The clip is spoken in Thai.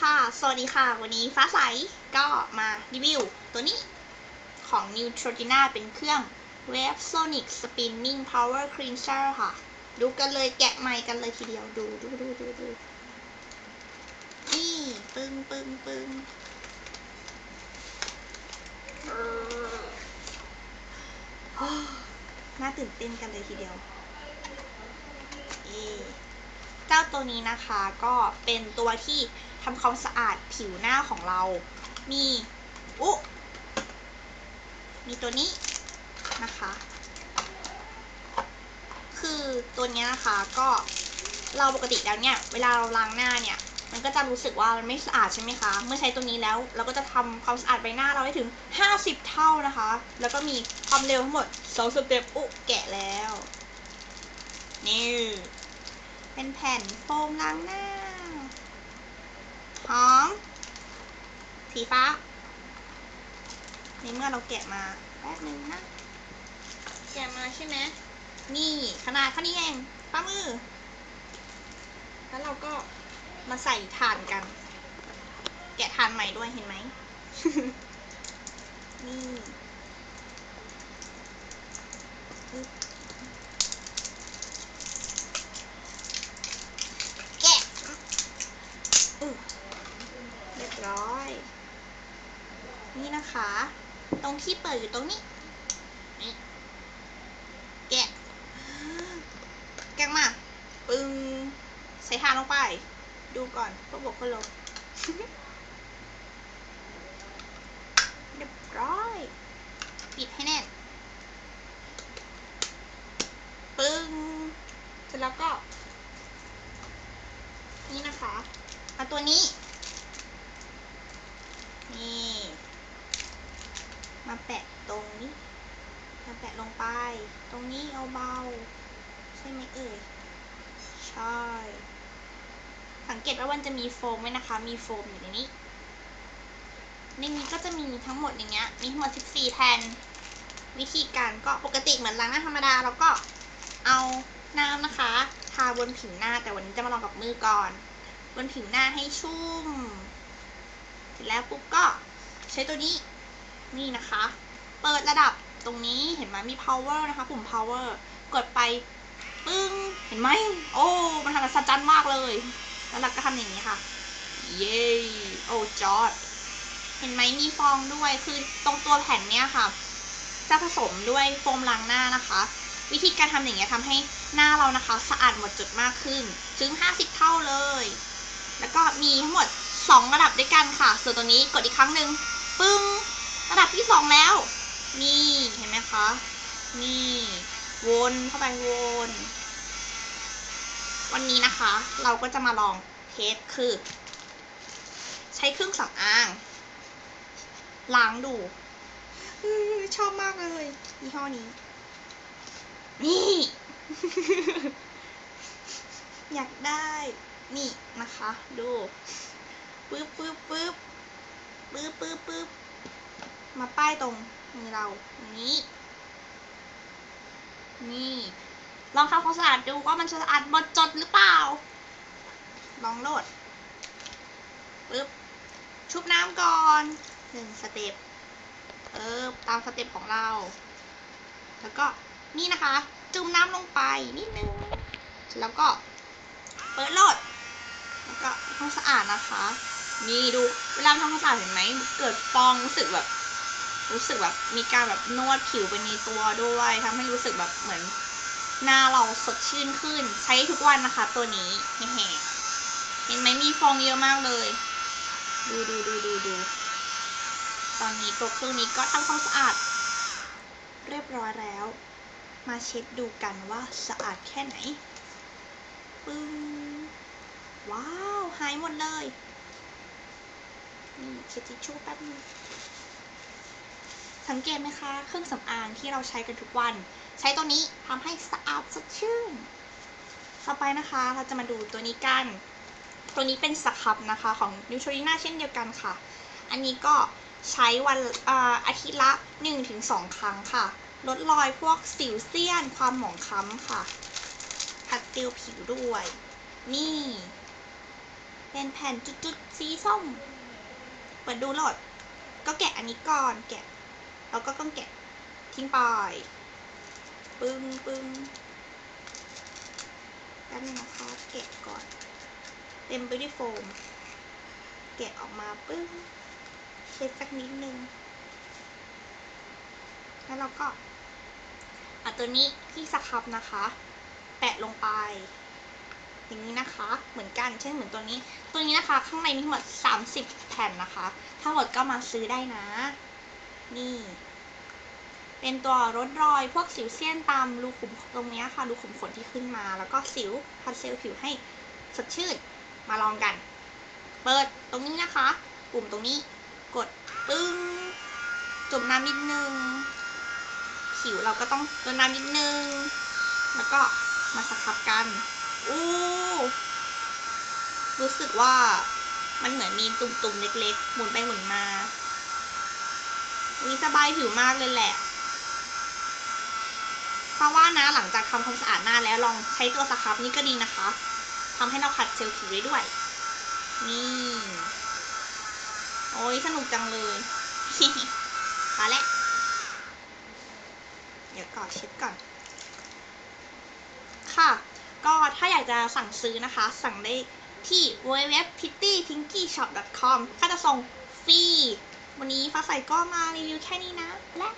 ค่ะ สวัสดีค่ะ วันนี้ฟ้าใสก็มารีวิวตัวนี้ของ Neutrogena เป็นเครื่อง Wave Sonic Spinning Power Cleanser ค่ะ ดูกันเลยแกะใหม่กันเลยทีเดียว ดูดูดูดูดูนี่ปึ้งปึ้งปึ้งน่าตื่นเต้นกันเลยทีเดียวเจ้าตัวนี้นะคะก็เป็นตัวที่ ทำความสะอาดผิวหน้าของเรา มีอุ๊มีตัวนี้นะคะ คือตัวนี้นะคะก็เราปกติแล้วเนี่ย เวลาเราล้างหน้าเนี่ย มันก็จะรู้สึกว่ามันไม่สะอาดใช่ไหมคะ เมื่อใช้ตัวนี้แล้วเราก็จะทำความสะอาดใบหน้าเราได้ถึง 50 เท่านะคะ แล้วก็มีความเร็วทั้งหมด2สเต็ปอุ๊แกะแล้ว นี่ เป็นแผ่นโฟมล้างหน้า หอม สีฟ้า ในเมื่อเราแกะมาแป๊บนึงนะ แกะมาใช่ไหมนี่ขนาดเท่านี้เองฝ่ามือ แล้วเราก็มาใส่ถ่านกัน แกะถ่านใหม่ด้วยเห็นไหม นี่ปึ๊บแกะอือเรียบร้อย นี่นะคะ ต รงที่เปิดอยู่ตรงนี้แกะแกะมาปึ้งใส่ถ่านลงไป ดูก่อนก็บอกก็ลง เรียบร้อย ปิดให้แน่น ปึ้ง เสร็จแล้วก็ นี่นะคะเอาตัวนี้ นี่ มาแปะตรงนี้ มาแปะลงไป ตรงนี้เอาเบา ใช่ไหมเอ่ย ใช่ สังเกตว่ามันจะมีโฟมไหมนะคะ มีโฟมอยู่ในนี้ ในนี้ก็จะมีทั้งหมดอย่างเงี้ย มีทั้งหมด 14 แผ่น วิธีการก็ปกติเหมือนล้างหน้าธรรมดาแล้วก็เอาน้ำนะคะ ทาบนผิวหน้าแต่วันนี้จะมาลองกับมือก่อน บนผิวหน้าให้ชุ่ม เสร็จแล้วปุ๊บก็ใช้ตัวนี้ นี่นะคะ เปิดระดับตรงนี้เห็นไหมมี power นะคะ ปุ่ม power กดไปปึ้ง เห็นไหม โอ้ มันทำกันสัจจันมากเลย แล้วเราก็ทำอย่างนี้ค่ะ เย้ โอ้จอด เห็นไหมมีฟองด้วย คือตรงตัวแผ่นเนี้ยค่ะ จะผสมด้วยโฟมล้างหน้านะคะ วิธีการทำอย่างเงี้ยทำให้หน้าเรานะคะ สะอาดหมดจดมากขึ้น ถึง 50 เท่าเลย แล้วก็มีทั้งหมด 2 ระดับด้วยกันค่ะ ส่วนตัวนี้กดอีกครั้งหนึ่งปึ้ง ระดับที่2แล้ว นี่เห็นไหมคะ นี่วนเข้าไปวน วันนี้นะคะ เราก็จะมาลองเทสคือ ใช้เครื่องสำอางล้างดูอชอบมากเลยยี่ห้อนี้ นี่ อยากได้ นี่นะคะ ดูปึ๊บปึ๊บปึ๊บปึ๊บปึ๊บปึ๊บ มาป้ายตรงมือเราอย่างนี้ นี่ ลองทำความสะอาดดูว่ามันสะอาดหมดจดหรือเปล่า ลองโหลดปึ๊บ ชุบน้ำก่อนหนึ่งสเต็ป เออ ตามสเต็ปของเรา แล้วก็นี่นะคะ จุ่มน้ำลงไปนิดนึง แล้วก็เปิดโหลด แล้วก็ทำความสะอาดนะคะ นี่ดู เวลาทำความสะอาดเห็นไหม เกิดฟองรู้สึกแบบ รู้สึกแบบมีการแบบนวดผิวไปในตัวด้วยทำให้รู้สึกแบบเหมือน หน้าเราสดชื่นขึ้น ใช้ทุกวันนะคะ ตัวนี้แห่เห็นไหมมีฟองเยอะมากเลย ดูดูดูดูดูตอนนี้ตัวเครื่องนี้ก็ทำความสะอาด เรียบร้อยแล้ว มาเช็ดดูกันว่าสะอาดแค่ไหนปึ้งว้าว หายหมดเลย นี่เช็ดทิชชู่แป๊บนึง สังเกตไหมคะ เครื่องสำอางที่เราใช้กันทุกวัน ใช้ตัวนี้ทำให้สะอาดสดชื่น ต่อไปนะคะ เราจะมาดูตัวนี้กัน ตัวนี้เป็นสครับนะคะของนิวทริน่าเช่นเดียวกันค่ะ อันนี้ก็ใช้วันอาอาทิตย์ละ 1-2 ครั้งค่ะ ลดรอยพวกสิวเซียน ความหมองคล้ำค่ะผัดเซลล์ผิวด้วย นี่ เป็นแผ่นจุดๆ สีส้ม เปิดดูโหลด ก็แกะอันนี้ก่อน แกะ แล้วก็ต้องแกะทิ้งไปปึ้งปึ้งแป๊บนึงนะคะแกะก่อน เต็มไปด้วยโฟม แกะออกมาปึ้งเช็ดสักนิดนึง แล้วเราก็เอาตัวนี้ที่สครับนะคะ แปะลงไป อย่างนี้นะคะ เหมือนกัน เช่นเหมือนตัวนี้ ตัวนี้นะคะ ข้างในมีทั้งหมด 30 แผ่นนะคะถ้าหมดก็มาซื้อได้นะ นี่ เป็นตัวลดรอยพวกสิวเซียนตามรูขุมตรงนี้ค่ะรูขุมขนที่ขึ้นมา แล้วก็สิวพันเซลล์ผิวให้สดชื่น มาลองกัน เปิดตรงนี้นะคะ ปุ่มตรงนี้ กดปึ้ง จุ่มน้ำนิดนึง ผิวเราก็ต้องโดนน้ำนิดนึง แล้วก็มาสครับกัน อู้รู้สึกว่ามันเหมือนมีตุ่มๆเล็กๆ หมุนไปหมุนมา วิสบายผิวมากเลยแหละ เพราะว่านะหลังจากทำความสะอาดหน้าแล้วลองใช้ตัวสครับนี่ก็ดีนะคะทำให้เราขัดเซลล์ผิวได้ด้วย นี่ โอ้ยสนุกจังเลยมาแล้วเดี๋ยวก่อนเช็ดก่อน ค่ะ ก็ถ้าอยากจะสั่งซื้อนะคะ สั่งได้ที่ www.pittypinkyshop.com ถ้าจะส่งฟรี วันนี้ฟ้าใสก็มารีวิวแค่นี้นะและ